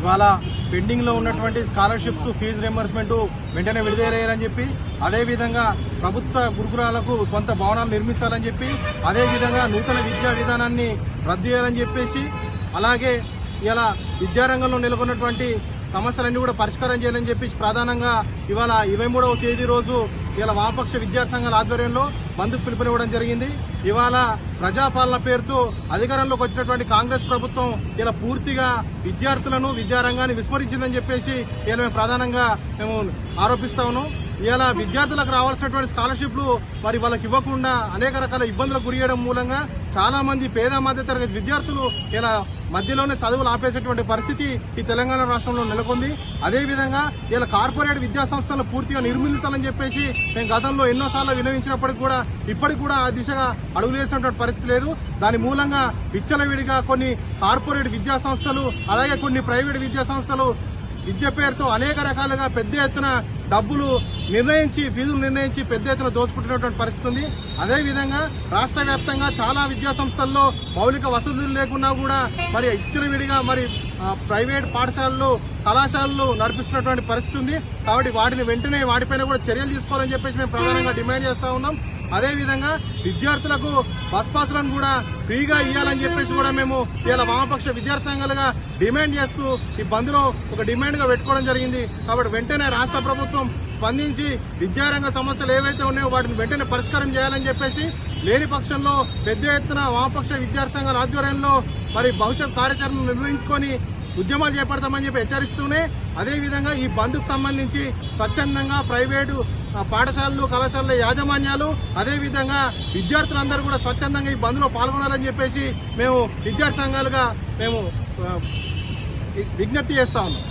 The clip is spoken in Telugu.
ఇవాళ పెండింగ్లో ఉన్నటువంటి స్కాలర్షిప్స్ ఫీజు రియంబర్స్మెంట్ వెంటనే విడుదలయ్యారని చెప్పి అదేవిధంగా ప్రభుత్వ గురుకులాలకు సొంత భవనాలు నిర్మించాలని చెప్పి అదేవిధంగా నూతన విద్యా విధానాన్ని రద్దు చేయాలని చెప్పేసి అలాగే ఇలా విద్యారంగంలో నెలకొన్నటువంటి సమస్యలన్నీ కూడా పరిష్కారం చేయాలని చెప్పి ప్రధానంగా ఇవాళ ఇరవై మూడవ తేదీ రోజు ఇలా వామపక్ష విద్యార్థి సంఘాల ఆధ్వర్యంలో మందుకు పిలుపునివ్వడం జరిగింది. ఇవాళ ప్రజాపాలన పేరుతో అధికారంలోకి వచ్చినటువంటి కాంగ్రెస్ ప్రభుత్వం ఇలా పూర్తిగా విద్యార్థులను విద్యారంగాన్ని విస్మరించిందని చెప్పేసి ఇలా మేము ప్రధానంగా మేము ఆరోపిస్తా ఉన్నాం. ఇలా విద్యార్థులకు రావాల్సినటువంటి స్కాలర్షిప్లు మరి వాళ్ళకి ఇవ్వకుండా అనేక రకాల ఇబ్బందులకు గురియడం మూలంగా చాలా మంది పేద మధ్య తరగతి విద్యార్థులు ఇలా మధ్యలోనే చదువులు ఆపేసేటువంటి పరిస్థితి ఈ తెలంగాణ రాష్ట్రంలో నెలకొంది. అదేవిధంగా ఇలా కార్పొరేట్ విద్యా సంస్థలను పూర్తిగా నిర్మించాలని చెప్పేసి మేము గతంలో ఎన్నోసార్లు వినవించినప్పటికీ కూడా ఇప్పటికి కూడా ఆ దిశగా అడుగులు వేసినటువంటి పరిస్థితి లేదు. దాని మూలంగా విచ్చలవిడిగా కొన్ని కార్పొరేట్ విద్యా సంస్థలు అలాగే కొన్ని ప్రైవేట్ విద్యా సంస్థలు విద్య పేరుతో అనేక రకాలుగా పెద్ద ఎత్తున డబ్బులు నిర్ణయించి ఫీజులు నిర్ణయించి పెద్ద ఎత్తున దోచుకుంటున్నటువంటి పరిస్థితి ఉంది. అదేవిధంగా రాష్ట్ర వ్యాప్తంగా చాలా విద్యా సంస్థల్లో మౌలిక వసతులు లేకున్నా కూడా మరి ఇచ్చిన విడిగా మరి ప్రైవేట్ పాఠశాలలు కళాశాలలు నడిపిస్తున్నటువంటి పరిస్థితి ఉంది. కాబట్టి వాటిని వెంటనే వాటిపైన కూడా చర్యలు తీసుకోవాలని చెప్పేసి మేము ప్రధానంగా డిమాండ్ చేస్తా ఉన్నాం. అదేవిధంగా విద్యార్థులకు బస్ పాసులను కూడా ఫ్రీగా ఇవ్వాలని చెప్పేసి కూడా మేము ఇలా వామపక్ష విద్యార్థి సంఘాలుగా డిమాండ్ చేస్తూ ఈ బంద్లో ఒక డిమాండ్గా పెట్టుకోవడం జరిగింది. కాబట్టి వెంటనే రాష్ట్ర ప్రభుత్వం స్పందించి విద్యారంగ సమస్యలు ఏవైతే ఉన్నాయో వాటిని వెంటనే పరిష్కారం చేయాలని చెప్పేసి లేని పక్షంలో పెద్ద ఎత్తున వామపక్ష విద్యార్థి సంఘాల ఆధ్వర్యంలో మరి భవిష్యత్ కార్యాచరణ నిర్వహించుకొని ఉద్యమాలు చేపడతామని చెప్పి హెచ్చరిస్తూనే అదేవిధంగా ఈ బంద్కు సంబంధించి స్వచ్ఛందంగా ప్రైవేటు పాఠశాలలు కళాశాలల యాజమాన్యాలు అదేవిధంగా విద్యార్థులందరూ కూడా స్వచ్ఛందంగా ఈ బంద్లో పాల్గొనాలని చెప్పేసి మేము విద్యార్థి సంఘాలుగా మేము విజ్ఞప్తి చేస్తా ఉన్నాం.